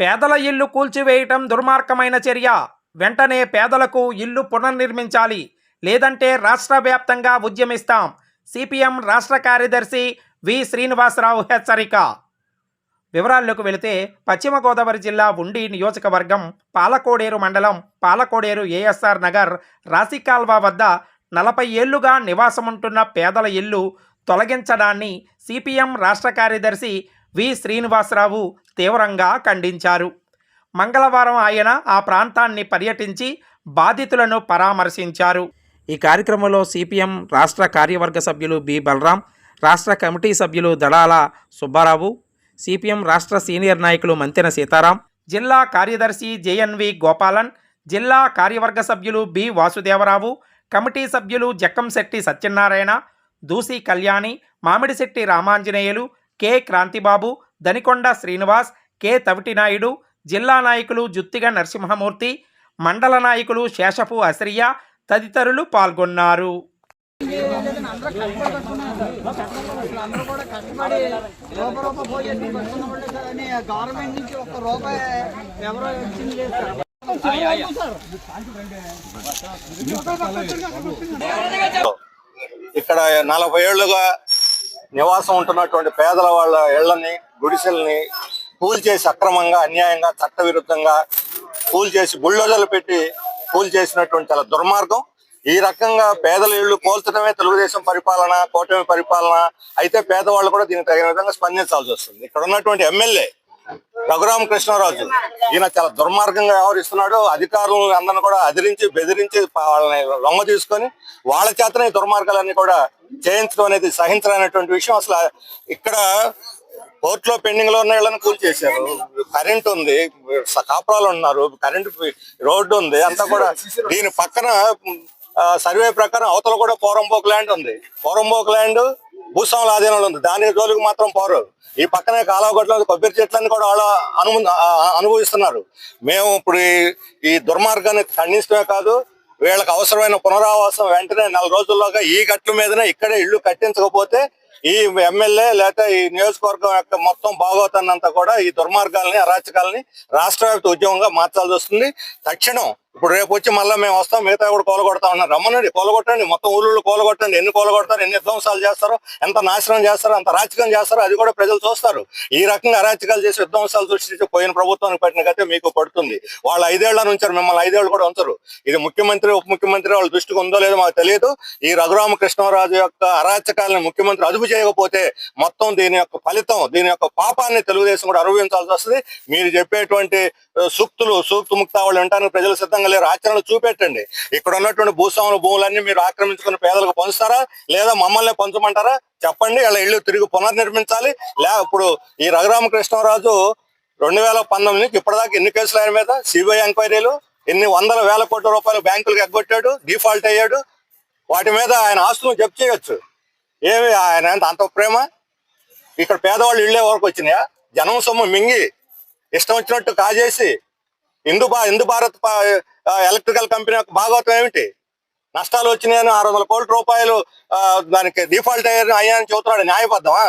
పేదల ఇల్లు కూల్చివేయటం దుర్మార్గమైన చర్య. వెంటనే పేదలకు ఇల్లు పునర్నిర్మించాలి. లేదంటే రాష్ట్ర వ్యాప్తంగా ఉద్యమిస్తాం. సిపిఎం రాష్ట్ర కార్యదర్శి వి. శ్రీనివాసరావు హెచ్చరిక. వివరాల్లోకి వెళితే పశ్చిమ గోదావరి జిల్లా ఉండి నియోజకవర్గం పాలకోడేరు మండలం పాలకోడేరు ఏఎస్ఆర్ నగర్ రాశికాల్వా వద్ద నలభై ఏళ్ళుగా నివాసముంటున్న పేదల ఇల్లు తొలగించడాన్ని సిపిఎం రాష్ట్ర కార్యదర్శి వి. శ్రీనివాసరావు తీవ్రంగా ఖండించారు. మంగళవారం ఆయన ఆ ప్రాంతాన్ని పర్యటించి బాధితులను పరామర్శించారు. ఈ కార్యక్రమంలో సిపిఎం రాష్ట్ర కార్యవర్గ సభ్యులు బి. బలరాం రాష్ట్ర కమిటీ సభ్యులు దళాల సుబ్బారావు సిపిఎం రాష్ట్ర సీనియర్ నాయకులు మంతెన సీతారాం జిల్లా కార్యదర్శి జేఎన్వి గోపాలన్ జిల్లా కార్యవర్గ సభ్యులు బి. వాసుదేవరావు కమిటీ సభ్యులు జక్కంశెట్టి సత్యనారాయణ దూసి కళ్యాణి మామిడిశెట్టి రామాంజనేయులు కె. క్రాంతిబాబు దనికొండ శ్రీనివాస్ కె. తవిటినాయుడు జిల్లా నాయకులు జుత్తిగ నరసింహమూర్తి మండల నాయకులు శేషపు అసరియా తదితరులు పాల్గొన్నారు. అందరూ కూడా కష్టపడి రూప రూప సార్ అని గవర్నమెంట్ నుంచి ఒక్క రూపాయి ఎవరో లేదు సార్ ఇక్కడ నలభై ఏళ్ళుగా నివాసం ఉంటున్నటువంటి పేదల వాళ్ళ ఇళ్ళని గుడిసెల్ని కూల్ చేసి అక్రమంగా అన్యాయంగా చట్టవిరుద్ధంగా కూల్ చేసి బుల్డోజర్లు పెట్టి కూల్ చేసినటువంటి చాలా దుర్మార్గం. ఈ రకంగా పేదల ఇళ్ళు కోల్చడమే తెలుగుదేశం పరిపాలన కూటమి పరిపాలన. అయితే పేదవాళ్ళు కూడా దీనికి తగిన విధంగా స్పందించాల్సి వస్తుంది. ఇక్కడ ఉన్నటువంటి ఎమ్మెల్యే రఘురామ కృష్ణరాజు ఈయన చాలా దుర్మార్గంగా వ్యవహరిస్తున్నాడు. అధికారులను అందరిని కూడా అదిరించి బెదిరించి వాళ్ళని లొంగ తీసుకొని వాళ్ళ చేతనే దుర్మార్గాలన్నీ కూడా చేయించడం అనేది సహించలేనటువంటి విషయం. అసలు ఇక్కడ కోర్టులో పెండింగ్లో ఉన్న వాళ్ళని కూల్ చేశారు కరెంట్ ఉంది కాపురాలు ఉన్నారు కరెంట్ రోడ్డు ఉంది అంతా కూడా దీని పక్కన సర్వే ప్రకారం అవతల కూడా పోరంబోక్ ల్యాండ్ ఉంది. పోరంబోక్ ల్యాండ్ భూస్వాముల ఆధీనంలో ఉంది. దాని జోలికి మాత్రం పోరు. ఈ పక్కనే కాలువగొట్ల కొబ్బరి చెట్లని కూడా వాళ్ళు అనుభవిస్తున్నారు. మేము ఇప్పుడు ఈ- దుర్మార్గాన్ని ఖండించడమే కాదు వీళ్ళకి అవసరమైన పునరావాసం వెంటనే నెల రోజుల్లోగా ఈ గట్ల మీదనే ఇక్కడే ఇల్లు కట్టించకపోతే ఈ ఎమ్మెల్యే లేకపోతే ఈ నియోజకవర్గం యొక్క మొత్తం బాగోతున్నంత కూడా ఈ దుర్మార్గాల్ని అరాచకాలని రాష్ట్ర ఉద్యమంగా మార్చాల్సి వస్తుంది. తక్షణం ఇప్పుడు రేపు వచ్చి మళ్ళీ మేము వస్తాం మిగతా కూడా కోలగొడతా ఉన్నారు. రమ్మనండి కోలగొట్టండి మొత్తం ఊళ్ళో కోలగొట్టండి. ఎన్ని కోలగొడతారు ఎన్ని విధ్వంసాలు చేస్తారో ఎంత నాశనం చేస్తారో అంత రాజకీయం చేస్తారో అది కూడా ప్రజలు చూస్తారు. ఈ రకంగా అరాచకాలు చేసి విధ్వంసాలు సృష్టించి పోయిన ప్రభుత్వానికి పట్టిన గతే మీకు పడుతుంది. వాళ్ళు ఐదేళ్ళ నుంచారు మిమ్మల్ని ఐదేళ్ళు కూడా ఉంచరు. ఇది ముఖ్యమంత్రి ఉప ముఖ్యమంత్రి వాళ్ళ దృష్టికి ఉందో లేదో మాకు తెలియదు. ఈ రఘురామకృష్ణరాజు యొక్క అరాచకాలను ముఖ్యమంత్రి అదుపు చేయకపోతే మొత్తం దీని యొక్క ఫలితం దీని యొక్క పాపాన్ని తెలుగుదేశం కూడా అనుభవించాల్సి వస్తుంది. మీరు చెప్పేటువంటి సూక్తులు సూక్తు ముక్తావళి ఉంటారని ప్రజలు సిద్ధంగా లేరు. ఆచరణలు చూపెట్టండి. ఇక్కడ ఉన్నటువంటి భూస్వాముల భూములన్నీ మీరు ఆక్రమించుకున్న పేదలకు పంచుతారా? లేదా మమ్మల్ని పంచమంటారా? చెప్పండి. వాళ్ళ ఇళ్ళు తిరిగి పునర్నిర్మించాలి. లే ఇప్పుడు ఈ రఘురామకృష్ణరాజు రెండు వేల పంతొమ్మిది నుంచి ఇప్పటిదాకా ఎన్ని కేసులు ఆయన మీద? సిబిఐ ఎంక్వైరీలు ఎన్ని వందల వేల కోట్ల రూపాయలు బ్యాంకులకు ఎగ్గొట్టాడు డిఫాల్ట్ అయ్యాడు. వాటి మీద ఆయన ఆస్తులు జప్తు చేయొచ్చు. ఏమి ఆయన ఎంత అంత ప్రేమ? ఇక్కడ పేదవాళ్ళు ఇళ్ళే వరకు వచ్చినాయా? జనం సొమ్ము మింగి ఇష్టం వచ్చినట్టు కాజేసి ఇందు భా భారత్ ఎలక్ట్రికల్ కంపెనీ యొక్క భాగవతం ఏమిటి? నష్టాలు వచ్చినాయని ఆరు వందల కోట్ల రూపాయలు దానికి డిఫాల్ట్ అయ్యారని అయ్యాయని చెబుతున్నాడు న్యాయబద్ధమా?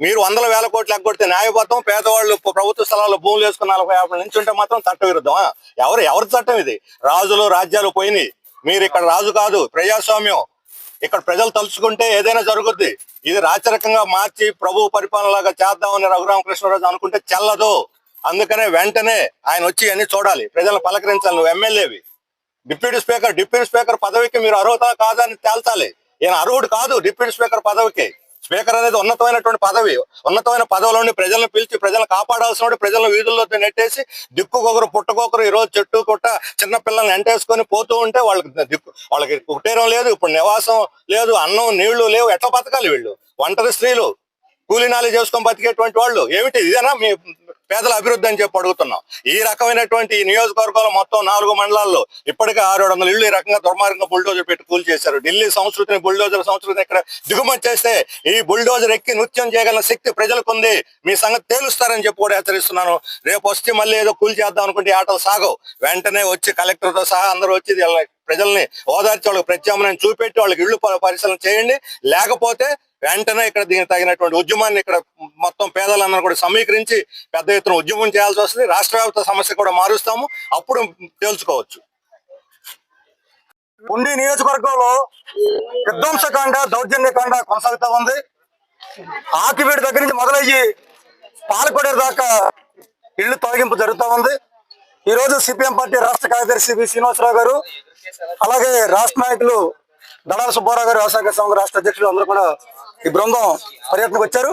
మీరు వందల వేల కోట్లు ఎగ్గొడితే న్యాయబద్ధం పేదవాళ్ళు ప్రభుత్వ స్థలాల్లో భూములు వేసుకున్న నలభై యాభై నుంచి ఉంటే మాత్రం చట్ట విరుద్ధమా ఎవరు ఎవరి చట్టం ఇది? రాజులు రాజ్యాలు పోయినాయి. మీరు ఇక్కడ రాజు కాదు ప్రజాస్వామ్యం. ఇక్కడ ప్రజలు తలుచుకుంటే ఏదైనా జరుగుద్ది. ఇది రాచరికంగా మార్చి ప్రభు పరిపాలనలాగా చేద్దామని రఘురామకృష్ణరాజు అనుకుంటే చెల్లదు. అందుకనే వెంటనే ఆయన వచ్చి అన్ని చూడాలి. ప్రజలను పలకరించాలి. నువ్వు ఎమ్మెల్యేవి. డిప్యూటీ స్పీకర్ డిప్యూటీ స్పీకర్ పదవికి మీరు అర్హత కాదని తేల్చాలి. ఈయన అర్హుడు కాదు డిప్యూటీ స్పీకర్ పదవికి. స్పీకర్ అనేది ఉన్నతమైనటువంటి పదవి. ఉన్నతమైన పదవిలోని ప్రజలను పిలిచి ప్రజలను కాపాడాల్సిన ప్రజలను వీధుల్లో నెట్టేసి దిక్కుకొకరు పుట్టకొకరు ఈరోజు రోజు చెట్టు పుట్ట చిన్న పిల్లల్ని ఎంటేసుకొని పోతూ ఉంటే వాళ్ళకి దిక్కు వాళ్ళకి కుట్టేరం లేదు ఇప్పుడు నివాసం లేదు అన్నం నీళ్ళు లేవు. ఎట్లా బతకాలి వీళ్ళు? ఒంటరి స్త్రీలు. కూలీనాలు చేసుకొని బతికేటువంటి వాళ్ళు. ఏమిటి? ఇదేనా? మీ పేదల అభివృద్ధి అని చెప్పి అడుగుతున్నాం. ఈ రకమైనటువంటి ఈ నియోజకవర్గంలో మొత్తం నాలుగు మండలాల్లో ఇప్పటికే ఆరు వందల ఇళ్ళు ఈ రకంగా దుర్మార్గంగా బుల్డోజర్ పెట్టి కూల్ చేశారు. ఢిల్లీ సంస్కృతిని బుల్డోజర్ సంస్కృతిని ఇక్కడ దిగుమతి చేస్తే ఈ బుల్డోజర్ ఎక్కి నృత్యం చేయగల శక్తి ప్రజలకు ఉంది మీ సంగతి తేలుస్తారని చెప్పి కూడా హెచ్చరిస్తున్నాను. రేపు వస్తే మళ్ళీ ఏదో కూల్ చేద్దాం అనుకుంటే ఆటలు సాగవు. వెంటనే వచ్చి కలెక్టర్తో సహా అందరూ వచ్చి ప్రజల్ని ఓదార్చి వాళ్ళకి ప్రత్యామ్నాయం చూపెట్టి వాళ్ళకి ఇళ్ళు పరిశీలన చేయండి. లేకపోతే వెంటనే ఇక్కడ దీనికి తగినటువంటి ఉద్యమాన్ని ఇక్కడ మొత్తం పేదలందరూ కూడా సమీకరించి పెద్ద ఎత్తున ఉద్యమం చేయాల్సి వస్తుంది. రాష్ట్ర సమస్య కూడా మారుస్తాము. అప్పుడు తేల్చుకోవచ్చు ఉండి నియోజకవర్గంలో విధ్వంసకాండ దౌర్జన్యకాండ కొనసాగుతా ఉంది. ఆకివేడి దగ్గర నుంచి మొదలయ్యి పాలకొడేరు దాకా ఇళ్ళు తొలగింపు జరుగుతూ ఉంది. ఈ రోజు సిపిఎం పార్టీ రాష్ట్ర కార్యదర్శి వి శ్రీనివాసరావు గారు అలాగే రాష్ట్ర నాయకులు దళాల సుబ్బారావు గారు వ్యవసాయ సంఘ రాష్ట్ర అధ్యక్షులు అందరూ కూడా ఈ బృందం పర్యటనకు వచ్చారు.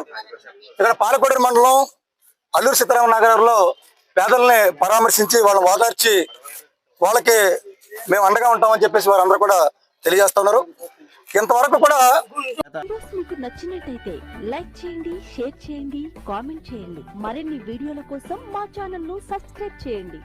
ఇక్కడ పాలకొడూరు మండలం అల్లూరు సీతారామ నగర్లో పేదల్ని పరామర్శించి వాళ్ళని ఓదార్చి వాళ్ళకి మేము అండగా ఉంటామని చెప్పేసి వారందరూ కూడా తెలియజేస్తున్నారు ఇంతవరకు కూడా మీకు నచ్చినట్టయితే లైక్ చేయండి షేర్ చేయండి కామెంట్ చేయండి. మరిన్ని వీడియోల కోసం మా ఛానల్ను సబ్స్క్రైబ్ చేయండి.